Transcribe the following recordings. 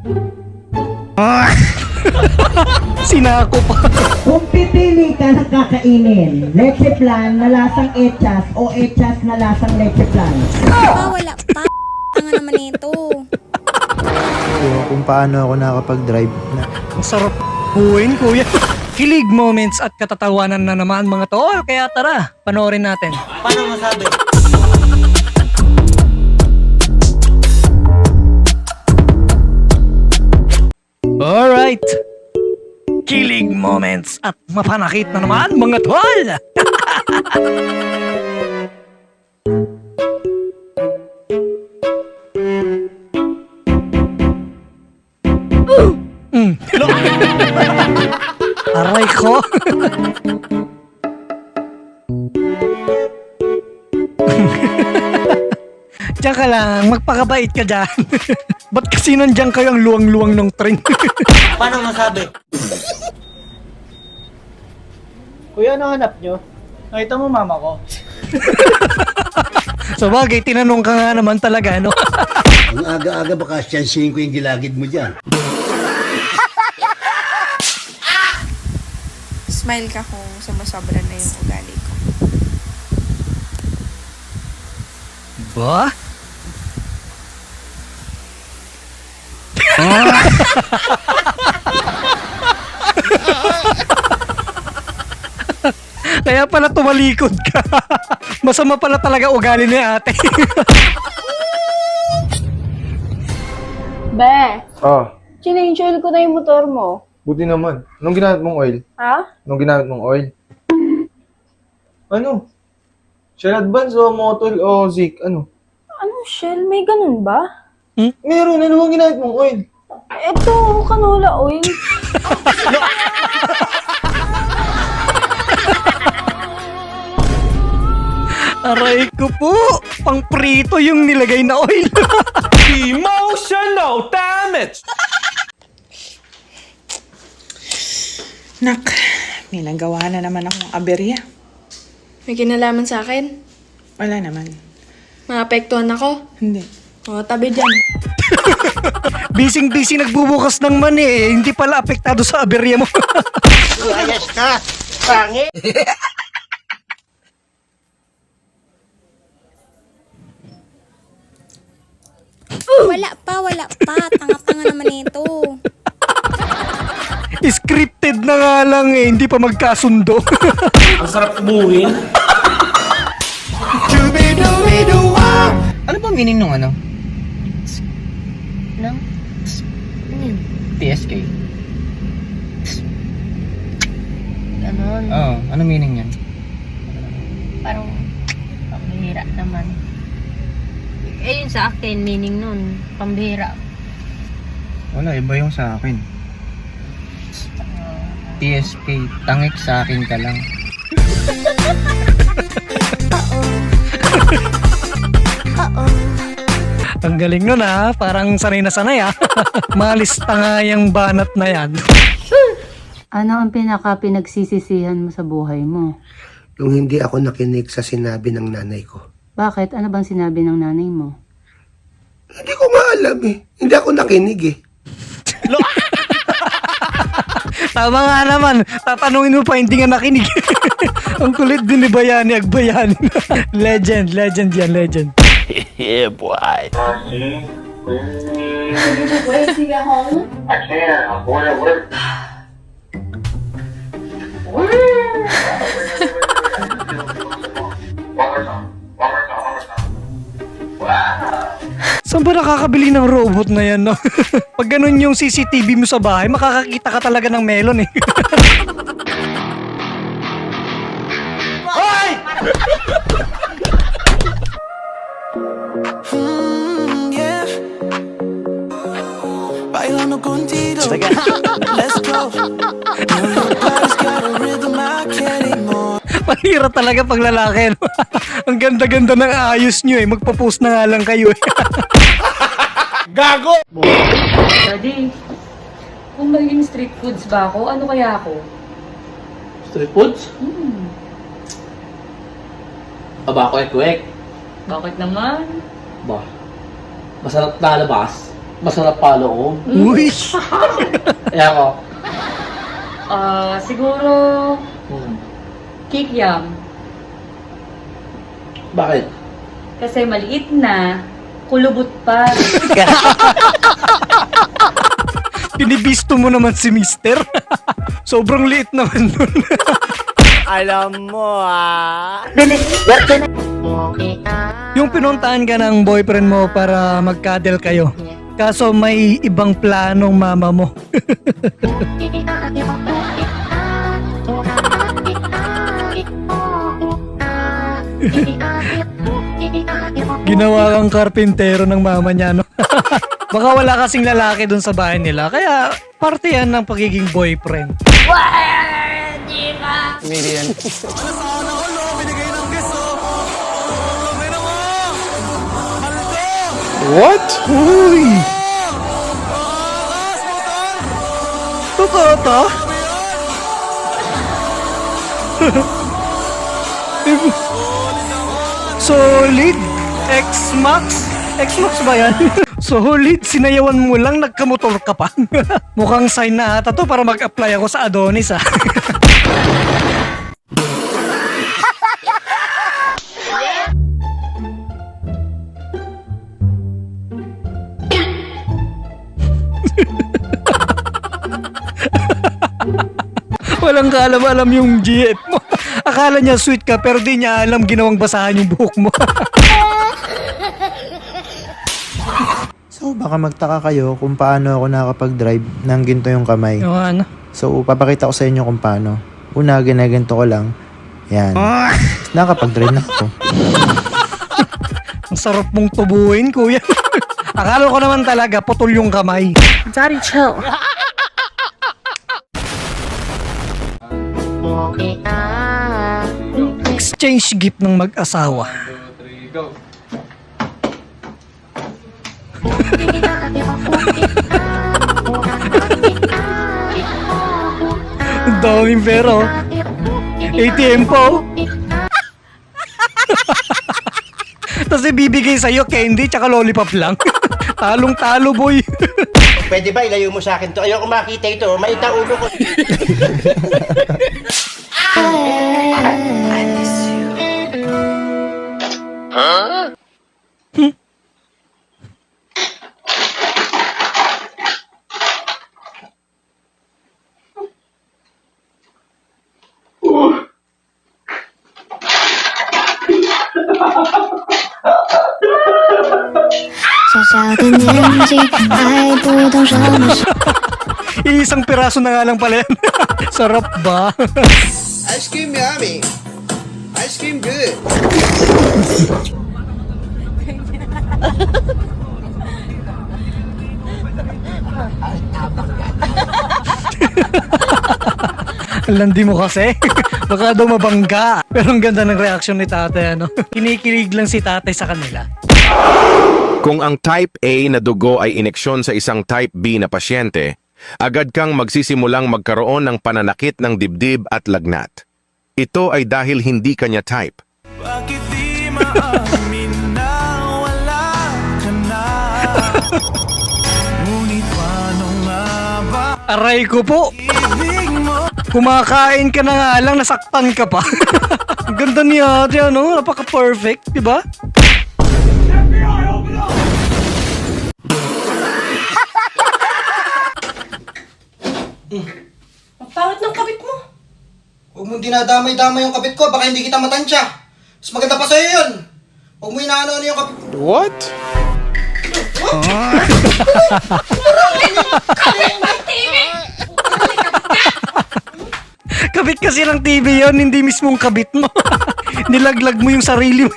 Sinako pa. Kung pipili ka ng kakainin, leche plan na lasang echas o echas na lasang leche plan. Pa, wala pa. Tanga naman ito. Ewan kung paano ako nakapag-drive na Ang sarap buuin, kuya. Kilig moments at katatawanan na naman mga tol. Kaya tara, panoorin natin. Paano masabi? Alright. Kilig moments at mapanakit na naman mga tol. Mm. Aray ko. Diyan ka lang, magpakabait ka dyan. Ba't kasi nandiyan kayo ang luwang-luwang ng train? Paano masabi? Kuya, ano hanap nyo? Nakita mo mama ko. Sa bagay, tinanong ka nga naman talaga, no? Ang aga-aga baka siyansihin ko yung gilagid mo dyan. Smile ka kung sumusobra na yung ugali ko. Ba? Kaya pala tumalikod ka. Masama pala talaga ugali ni ate. Be, Oh, change oil ko na yung motor mo. buti naman. Anong ginamit mong oil? Ha? Anong ginamit mong oil? Ano? Shell Advance o Motol o Zik? Ano? Ano, Shell? May ganun ba? Meron. Ano ginamit mong oil? Eto, canola oil. Aray ko po. Pang prito yung nilagay na oil. Emotional damage! Nak, may nagawa na naman akong aberya. May kinalaman sa akin. Wala naman. Maapektuhan ako. Hindi. O, tabi dyan. Bising-busy nagbubukas ng mani eh. Hindi pala apektado sa aberya mo. Ayos ka! Pangit! Wala pa, wala pa. Tanga-tanga naman ito. Scripted na nga lang eh. Hindi pa magkasundo. Ano ba meaning nung ano? Nang? TSK. Ganon. Oo, ano meaning yan? Parang, pambihira naman. Eh, yun sa akin, meaning nun, pambihira. Wala, iba yung sa akin. TSK, tangik sa akin ka lang. Ang galing nun ah. Parang sanay na sanay ah. Malista nga yung banat na yan. Ano ang pinaka pinagsisisihan mo sa buhay mo? Yung hindi ako nakinig sa sinabi ng nanay ko. Bakit? Ano bang sinabi ng nanay mo? Hindi ko maalam eh. Hindi ako nakinig eh. Tama nga naman. Tatanungin mo pa, hindi nga nakinig. Ang kulit din ni Bayani Agbayani. legend, legend yan, legend. Saan ba nakakabili ng robot na yan, no? Pag ganun yung CCTV mo sa bahay, makakakita ka talaga ng melon, eh. Bailando contigo. Let's go. Your body's got a rhythm I can't ignore. Panira talaga pag lalaki, no? Ang ganda-ganda ng ayos nyo, eh. Magpo-post na nga lang kayo, eh. Daddy, kung magiging street foods ba ako, ano kaya ako? Street foods? Aba, kwek-kwek. Bakit naman? Ba, masarap lalabas. Masarap palo ko. Uy! Eh ako. Ah, siguro, Hmm. kikiam. Bakit? Kasi maliit na, kulubot pa. Pinibisto mo naman si mister. Sobrang liit naman nun. Yung pinuntahan ka ng boyfriend mo para magkadel kayo. Kaso may ibang planong mama mo. Ginawa kang karpintero ng mama niya, no? Baka wala kasing lalaki dun sa bahay nila. Kaya parte yan ng pagiging boyfriend. What? Uy! Totoo to? Solid? X-Max? X-Max ba yan? Solid, sinayawan mo lang, nagkamotor ka pa. Mukhang sign na ata to para mag-apply ako sa Adonis ah. Walang kaalam-alam yung GF mo. Akala niya sweet ka pero di niya alam ginawang basahan yung buhok mo. So baka magtaka kayo kung paano ako nakakapag-drive ng ginto yung kamay. yung ano? So papakita ko sa inyo kung paano. Una, ginaganto ko lang. Yan. Nakapag-drive na ako. Ang sarap mong tubuin, kuya. Akala ko naman talaga putol yung kamay. Daddy, chill. Exchange gift ng mag-asawa. Daming pera, oh. ATM po. Tapos ibibigay sa'yo candy tsaka lollipop lang. Talong-talo, boy. Pwede ba ilayo mo sa akin to? Ayoko makita ito. Maita ulo ko. Isang piraso na nga lang pala yan. Sarap ba? Ice cream yummy. Ice cream good. Landi mo kasi. Baka daw mabangga. Pero ang ganda ng reaction ni tatay, ano? Kinikilig lang si tatay sa kanila. Kung ang type A na dugo ay ineksyon sa isang type B na pasyente, agad kang magsisimulang magkaroon ng pananakit ng dibdib at lagnat. Ito ay dahil hindi kanya type. Bakit di maamin na wala ka na? Ngunit paano nga ba Aray ko po! Kumakain ka na nga lang, nasaktan ka pa. Ang ganda niya ate, ano? Napaka-perfect, di ba? Pangit ng kabit mo. Huwag mong dinadamay-damay yung kapit ko. Baka hindi kita matansya. Mas maganda pa sa'yo yun. Huwag mo inaano-ano yung kapit What? Kabit kasi ng TV yon hindi mismong kabit mo. Nilaglag mo yung sarili mo.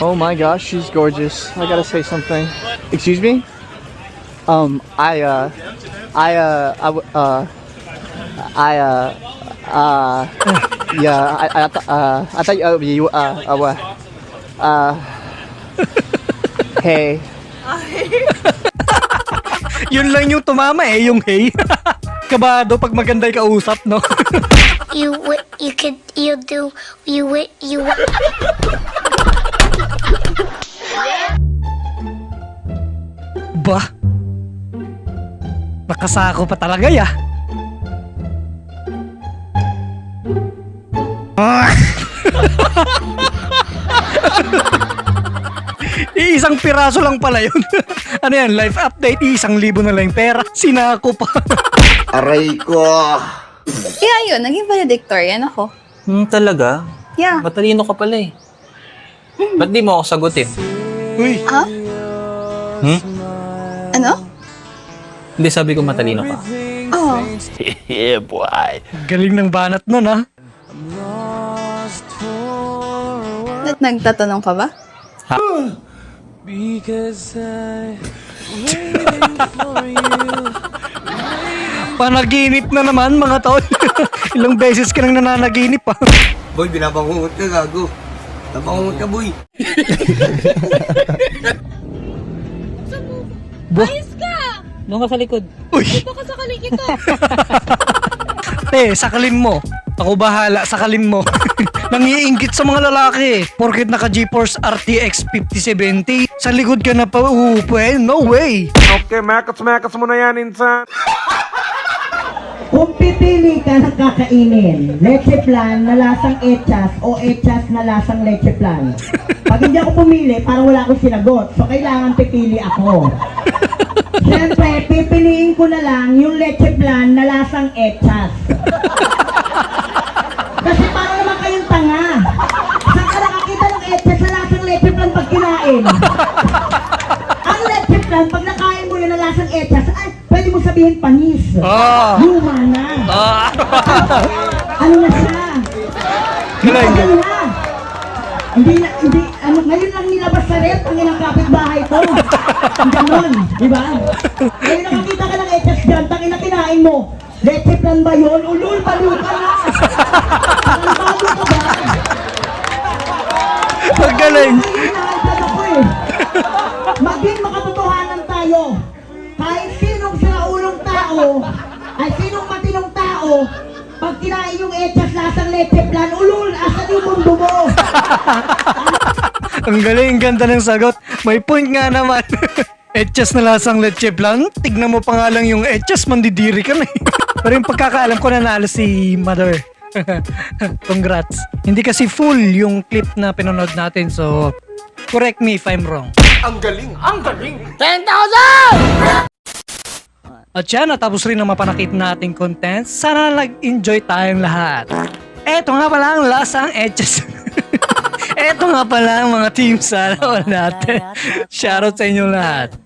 Oh my gosh, she's gorgeous. I gotta say something. Excuse me? Um, I, uh, I, uh, I, uh, I, uh, uh, yeah, I, I, th- uh, I thought uh, you, uh, uh, what? Uh, hey. Yun lang yung tumama eh, yung hey. Kabado pag maganda yung kausap, no? You you could you do you you Aba. Nakasako pa talaga ya. Iisang piraso lang pala yun. ano yan, life update, isang libo na lang yung pera. Sinako pa. Aray ko. Kaya yun, naging valedictorian ako. Hmm, talaga? Yeah. Matalino ka pala eh. Ba't di mo ako sagutin? Uy, Ha? Hmm? Hindi sabi ko matalino ka. Oh. galing ng banat nun ha. At nagtatanong ka ba? Panaginip na naman mga tol. Ilang beses ka nang nananaginip pa. Boy, binabangungot ka, gago. Nabangungot ka, boy. Bo, Doon ka sa likod. uy. Te, sakalin mo. Ako bahala, sakalin mo. Nangiingit sa mga lalaki. Porket naka GeForce RTX 5070, sa likod ka na pa uupo No way. Kung pipili ka ng kakainin, leche plan na lasang echas o echas na lasang leche plan. Pag hindi ako pumili, parang wala akong sinagot. So, kailangan pipili ako. Siyempre, pipiliin ko na lang yung leche plan na lasang echas. Kasi parang naman kayong tanga. Saan ka nakakita ng echas na lasang leche plan pag kinain? Ang leche plan, pag nakain mo yun na lasang echas, ay, pwede mo sabihin panis. Ah. Luma na. Ah. Ano na siya? Galing. Ano? Hindi na, hindi, ano, ngayon lang nilabas sa rep ang ilang kapitbahay ko. Ganon, di ba? Ngayon nakakita ka ng echas dyan, tangin na kinain mo. Leche plan ba yun? Ulul, ka na! Ang bago ka ba? Ang galing. Maging makatotohanan tayo. Kahit sinong sinaulong tao, ay sinong matinong tao, pag kinain yung echas lasang leche plan, ulul, asan yung mundo mo? Ang galing, ganda ng sagot. May point nga naman. Etches na lasang leche plan. Tignan mo pa nga lang yung etches, mandidiri ka na eh. Pero yung pagkakaalam ko nanalo si Mother. Congrats. Hindi kasi full yung clip na pinanood natin, so correct me if I'm wrong. At yan, natapos rin ang mapanakit nating content. Sana nag-enjoy tayong lahat. Eto nga pala ang lasang etches. Eto nga pala ang mga team sana all natin. Shoutout sa inyo lahat.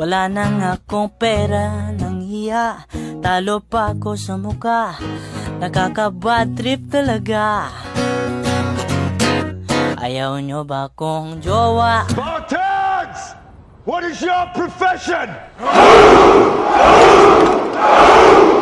Wala na nga akong pera nang hiya Talo pa ako sa muka Nakaka-bad trip talaga Ayaw nyo ba kong jowa? What is your profession?